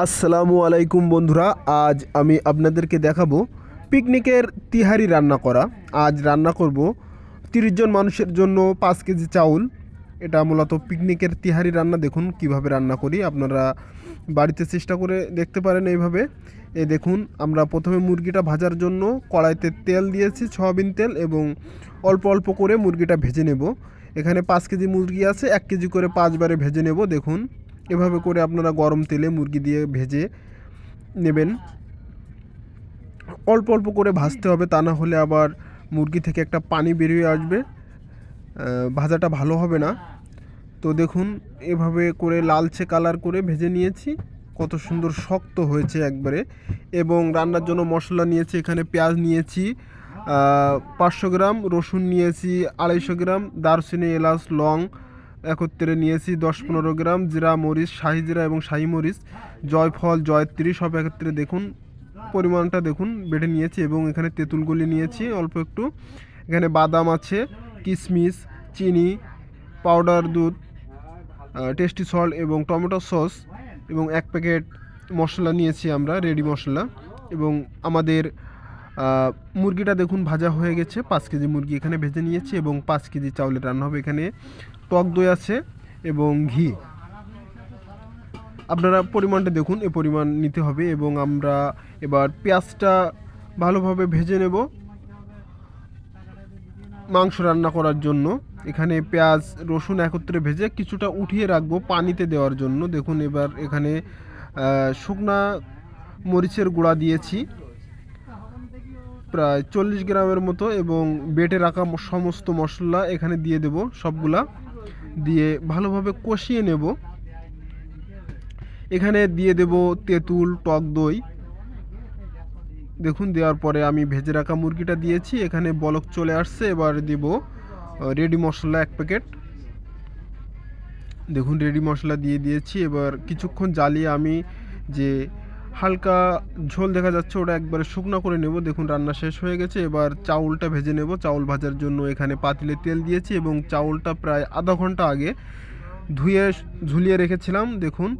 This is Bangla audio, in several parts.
আসসালামু আলাইকুম বন্ধুরা, আজ আমি আপনাদেরকে দেখাবো পিকনিকের তিহারি রান্না করা। আজ রান্না করব তিরিশ জন মানুষের জন্য পাঁচ কেজি চাউল। এটা মূলত পিকনিকের তিহারি রান্না, দেখুন কীভাবে রান্না করি। আপনারা বাড়িতে চেষ্টা করে দেখতে পারেন এইভাবে। এ দেখুন, আমরা প্রথমে মুরগিটা ভাজার জন্য কড়াইতে তেল দিয়েছি, সয়াবিন তেল, এবং অল্প অল্প করে মুরগিটা ভেজে নেব। এখানে পাঁচ কেজি মুরগি আছে, এক কেজি করে পাঁচবারে ভেজে নেব, দেখুন। এভাবে করে আপনারা গরম তেলে মুরগি দিয়ে ভেজে নেবেন। অল্প অল্প করে ভাজতে হবে, তা না হলে আবার মুরগি থেকে একটা পানি বেরিয়ে আসবে। ভাজাটা ভালো হবে না। তো দেখুন, এভাবে করে লালচে কালার করে ভেজে নিয়েছি। কত সুন্দর শক্ত হয়েছে একবারে। এবং রান্নার জন্য মশলা নিয়েছি, এখানে পেঁয়াজ নিয়েছি পাঁচশো গ্রাম, রসুন নিয়েছি, আড়াইশো গ্রাম, দারচিনি, এলাচ, লং একত্রে নিয়েছি দশ পনেরো গ্রাম জিরা মরিচ, শাহি জিরা এবং শাহি মরিচ। জয়ফল জয়ত্রী সব একত্রে দেখুন, পরিমাণটা দেখুন, বেটে নিয়েছি এবং এখানে তেঁতুলগুলি নিয়েছি, অল্প একটু। এখানে বাদাম আছে কিশমিশ চিনি, পাউডার দুধ টেস্টি সল্ট এবং টমেটো সস এবং এক প্যাকেট মশলা নিয়েছি আমরা, রেডি মশলা এবং আমাদের মুরগিটা দেখুন ভাজা হয়ে গেছে। পাঁচ কেজি মুরগি এখানে ভেজে নিয়েছি এবং পাঁচ কেজি চাউলে রান্না হবে। এখানে টক দই আছে এবং ঘি। আপনারা পরিমাণটা দেখুন, এ পরিমাণ নিতে হবে এবং আমরা এবার পেঁয়াজটা ভালোভাবে ভেজে নেব। মাংস রান্না করার জন্য। এখানে পেঁয়াজ, রসুন একত্রে ভেজে কিছুটা উঠিয়ে রাখব পানিতে দেওয়ার জন্য। দেখুন এবার এখানে শুকনা মরিচের গুঁড়া দিয়েছি। প্রায় চল্লিশ গ্রামের মতো এবং বেটে রাখা সমস্ত মশলা এখানে দিয়ে দেব সবগুলা। দিয়ে ভালোভাবে কষিয়ে নেব। এখানে দিয়ে দেব তেঁতুল, টক দই। দেখুন, দেওয়ার পরে আমি ভেজে রাখা মুরগিটা দিয়েছি। এখানে বলক চলে আসছে, এবার দেব রেডি মশলা এক প্যাকেট। দেখুন, রেডি মশলা দিয়ে দিয়েছি। এবার কিছুক্ষণ জ্বালিয়ে আমি যে হালকা ঝোল দেখা যাচ্ছে, ওটা একবারে শুকনো করে নেব। দেখুন, রান্না শেষ হয়ে গেছে। এবার চাউলটা ভেজে নেব। চাউল ভাজার জন্য এখানে পাতিলে তেল দিয়েছি এবং চাউলটা প্রায় আধা ঘণ্টা আগে ধুয়ে, ঝুলিয়ে রেখেছিলাম, দেখুন।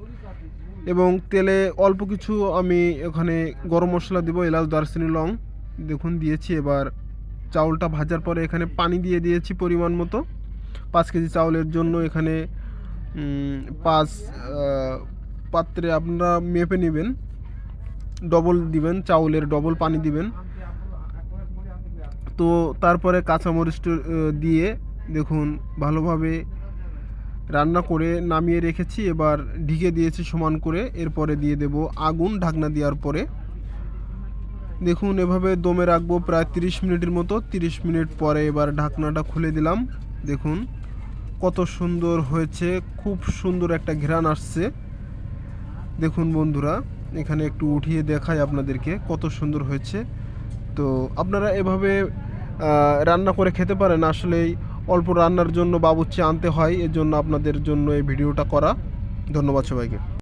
এবং তেলে অল্প কিছু আমি ওখানে গরম মশলা দেবো, এলাচ, দারচিনি, লং। দেখুন, দিয়েছি। এবার চাউলটা ভাজার পরে এখানে পানি দিয়ে দিয়েছি পরিমাণ মতো। পাঁচ কেজি চাউলের জন্য এখানে পাঁচ পাত্রে আপনারা মেপে নেবেন। ডবল দিবেন, চাউলের ডবল পানি দিবেন। তো তারপরে কাঁচামরিচটা দিয়ে দেখুন ভালোভাবে রান্না করে নামিয়ে রেখেছি। এবার ঢেকে দিয়েছি সমান করে, এরপরে দিয়ে দেব আগুন ঢাকনা দেওয়ার পরে। দেখুন এভাবে দমে রাখব প্রায় তিরিশ মিনিটের মতো। তিরিশ মিনিট পরে এবার ঢাকনাটা খুলে দিলাম। দেখুন কত সুন্দর হয়েছে, খুব সুন্দর একটা ঘ্রাণ আসছে। দেখুন বন্ধুরা। এখানে একটু উঠিয়ে দেখাই আপনাদেরকে কত সুন্দর হয়েছে। তো আপনারা এভাবে রান্না করে খেতে পারেন, আসলেই অল্প রান্নার জন্য বাবুচ্ছি আনতে হয় এর জন্য আপনাদের জন্য এই ভিডিওটা করা। ধন্যবাদ সবাইকে।